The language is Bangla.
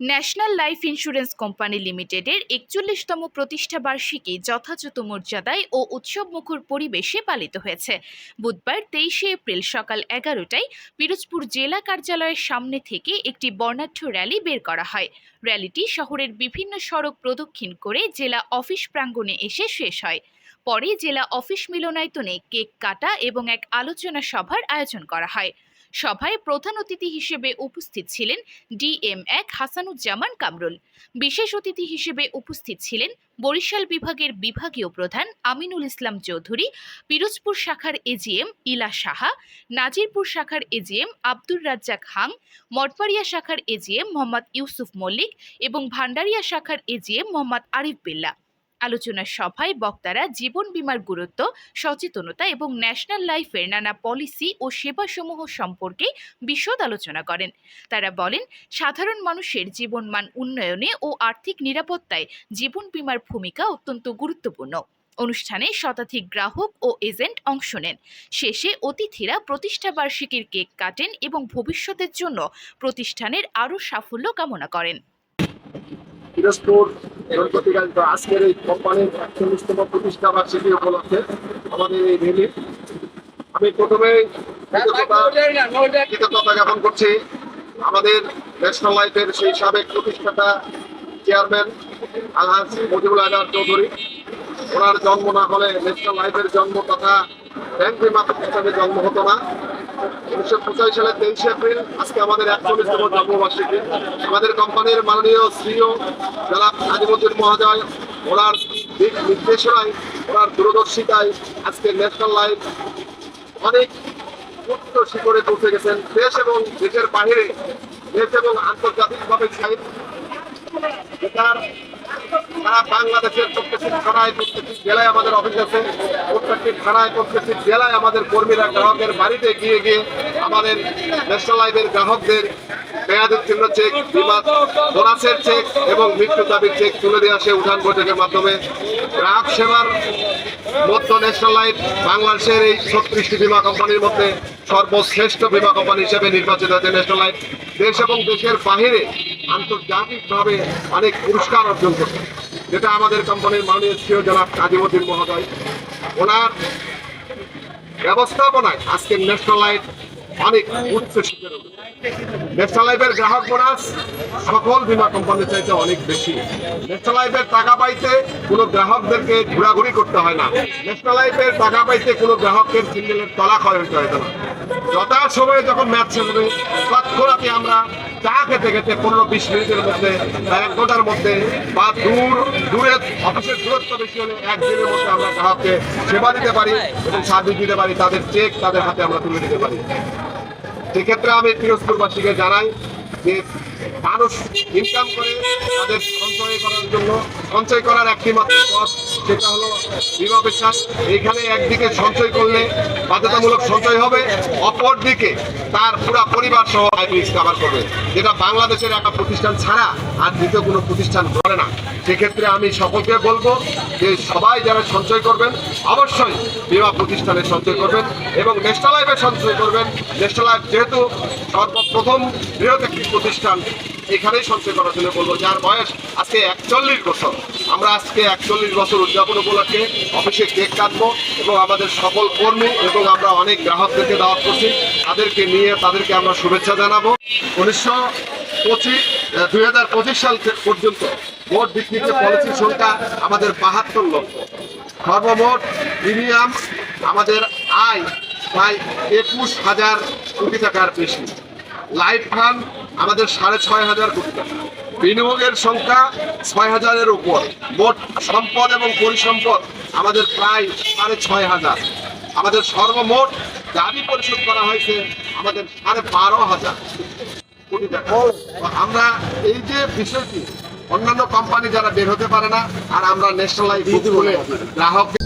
ন্যাশনাল লাইফ ইন্স্যুরেন্স কোম্পানি লিমিটেডের একচল্লিশতম প্রতিষ্ঠা বার্ষিকী যথাযথ মর্যাদায় ও উৎসবমুখর পরিবেশে পালিত হয়েছে। বুধবার তেইশে এপ্রিল সকাল এগারোটায় পিরোজপুর জেলা কার্যালয়ের সামনে থেকে একটি বর্ণাঢ্য র্যালি বের করা হয়। র্যালিটি শহরের বিভিন্ন সড়ক প্রদক্ষিণ করে জেলা অফিস প্রাঙ্গণে এসে শেষ হয়। পরে জেলা অফিস মিলনায়তনে কেক কাটা এবং এক আলোচনা সভার আয়োজন করা হয়। সভায় প্রধান অতিথি হিসেবে উপস্থিত ছিলেন ডিএম এক হাসানুজ্জামান কামরুল। বিশেষ অতিথি হিসেবে উপস্থিত ছিলেন বরিশাল বিভাগের বিভাগীয় প্রধান আমিনুল ইসলাম চৌধুরী, পিরোজপুর শাখার এজিএম ইলা সাহা, নাজিরপুর শাখার এজিএম আব্দুর রাজ্জাক হাং, মঠবাড়িয়া শাখার এজিএম মোহাম্মদ ইউসুফ মল্লিক এবং ভান্ডারিয়া শাখার এজিএম মোহাম্মদ আরিফ বিল্লা। আলোচনা সভায় বক্তারা জীবন বীমার গুরুত্ব, সচেতনতা এবং ন্যাশনাল লাইফের নানা পলিসি ও সেবাসমূহ সম্পর্কে বিশদ আলোচনা করেন। তারা বলেন, সাধারণ মানুষের জীবনমান উন্নয়নে ও আর্থিক নিরাপত্তায় জীবন বীমার ভূমিকা অত্যন্ত গুরুত্বপূর্ণ। অনুষ্ঠানে শতাধিক গ্রাহক ও এজেন্ট অংশ নেন। শেষে অতিথিরা প্রতিষ্ঠা বার্ষিকীর কেক কাটেন এবং ভবিষ্যতের জন্য প্রতিষ্ঠানের আরও সাফল্য কামনা করেন। পিরোজপুর গণপতিকান্ত আজকের এই কোম্পানির একচল্লিশতম প্রতিষ্ঠা বার্ষিকী উপলক্ষে আমাদের এই র্যালি। আমি প্রথমে কৃতজ্ঞতা জ্ঞাপন করছি আমাদের ন্যাশনাল লাইফের সেই সাবেক প্রতিষ্ঠাতা চেয়ারম্যান আলহাজ মজিবুল আজাদ চৌধুরী। ওনার জন্ম না হলে ন্যাশনাল লাইফের জন্ম তথা ব্যাংক বিমা প্রতিষ্ঠানের জন্ম হতো না। উনিশশো পঁচাশি সালের তেইশে এপ্রিল, আজকে আমাদের একচল্লিশতম জন্মবার্ষিকী। আমাদের কোম্পানির মাননীয় সিও যারা আজিমুদ্দিন মহাজয় ওনার দিক নির্দেশনায়, ওনার দূরদর্শিতায় আজকে ন্যাশনাল লাইফ অনেক উচ্চ শিখরে পৌঁছে গেছেন। দেশ এবং দেশের বাইরে দেশ এবং আন্তর্জাতিকভাবে সাহিত্য সারা বাংলাদেশের প্রত্যেকটি থানায় প্রত্যেকটি জেলায় আমাদের অফিস আছে। প্রত্যেকটি থানায় প্রত্যেকটি জেলায় আমাদের কর্মীরা গ্রাহকের বাড়িতে গিয়ে গিয়ে আমাদের ন্যাশনাল লাইফের গ্রাহকদের মেয়াদের চিহ্ন চেক বিমা বোনাসের চেক এবং মৃত্যু দাবির চেক তুলে দিয়ে আসে উঠান বৈঠকের মাধ্যমে। গ্রাহক সেবার মধ্য ন্যাশনাল লাইফ বাংলাদেশের এই ছত্রিশটি বিমা কোম্পানির মধ্যে সর্বশ্রেষ্ঠ বিমা কোম্পানি হিসেবে নির্বাচিত হয়েছে ন্যাশনাল লাইফ দেশ এবং দেশের বাহিরে আন্তর্জাতিকভাবে অনেক পুরস্কার অর্জন করছে, যেটা আমাদের কোম্পানির মাননীয় সিও জনাব কাজীমুদ্দিন মহোদয়। ওনার ব্যবস্থাপনায় আজকে ন্যাশনাল লাইফ অনেক উচ্চ। লাইফের গ্রাহক বোনাস সকল বীমা কোম্পানি চাইতে অনেক বেশি। ন্যাশনাল লাইফের টাকা পাইতে কোনো গ্রাহকদেরকে ঘোরাঘুরি করতে হয় না। ন্যাশনাল লাইফের টাকা পাইতে কোনো গ্রাহকের সিঙ্গেলের তলা খরচ হয় না। যথা সময়ে যখন ম্যাচ শেষ তৎক্ষণাৎই আমরা চা খেতে খেতে পনেরো বিশ মিনিটের মধ্যে বা এক ঘণ্টার মধ্যে বা দূর দূরের অফিসের দূরত্ব বেশি হলে একদিনের মধ্যে আমরা গ্রাহককে সেবা দিতে পারি এবং সার্ভিস দিতে পারি, তাদের চেক তাদের হাতে আমরা তুলে দিতে পারি। সেক্ষেত্রে আমি পিরোজপুরবাসীকে জানাই যে মানুষ ইনকাম করে তাদের সঞ্চয় করার জন্য সঞ্চয় করার একটি মাত্র পথ, সেটা হলো বিমা পেশা। এইখানে একদিকে সঞ্চয় করলে বাধ্যতামূলক সঞ্চয় হবে অপর দিকে তার পুরা পরিবার সহ রিস্ক কাভার করবে। যেটা বাংলাদেশের একটা প্রতিষ্ঠান ছাড়া আর দ্বিতীয় কোনো প্রতিষ্ঠান করে না। সেক্ষেত্রে আমি সকলকে বলব যে সবাই যারা সঞ্চয় করবেন, অবশ্যই বিমা প্রতিষ্ঠানে সঞ্চয় করবেন এবং ন্যাশনাল লাইফে সঞ্চয় করবেন। ন্যাশনাল লাইফ যেহেতু সর্বপ্রথম বৃহৎ একটি প্রতিষ্ঠান এখানেই সঞ্চয় করার জন্য বলব, যার বয়স আজকে একচল্লিশ বছর। আমরা আজকে একচল্লিশ বছর উদযাপন উপলক্ষে অফিসে কেক কাটবো এবং আমাদের সকল কর্মী এবং আমরা অনেক গ্রাহকদেরকে দাওয়াত করছি, তাদেরকে নিয়ে তাদেরকে আমরা শুভেচ্ছা জানাব। উনিশশো পঁচিশ দুই হাজার পঁচিশ সাল পর্যন্ত মোট বিক্রিতে পলিসির সংখ্যা আমাদের বাহাত্তর লক্ষ। সর্বমোট প্রিমিয়াম আমাদের আয় প্রায় একুশ হাজার কোটি টাকার বেশি। লাইফ ফান্ড আমাদের সাড়ে ছয় হাজার কোটি টাকা। বিনিয়োগের সংখ্যা ছয় হাজারের উপর। মোট সম্পদ এবং পরিসম্পদ আমাদের প্রায় সাড়ে ছয় হাজার। আমাদের সর্বমোট দাবি পরিশোধ করা হয়েছে আমাদের সাড়ে বারো হাজার কোটি টাকা। আমরা এই যে বিষয়টি অন্যান্য কোম্পানি যারা বের হতে পারে না আর আমরা ন্যাশনাল লাইফ গ্রাহককে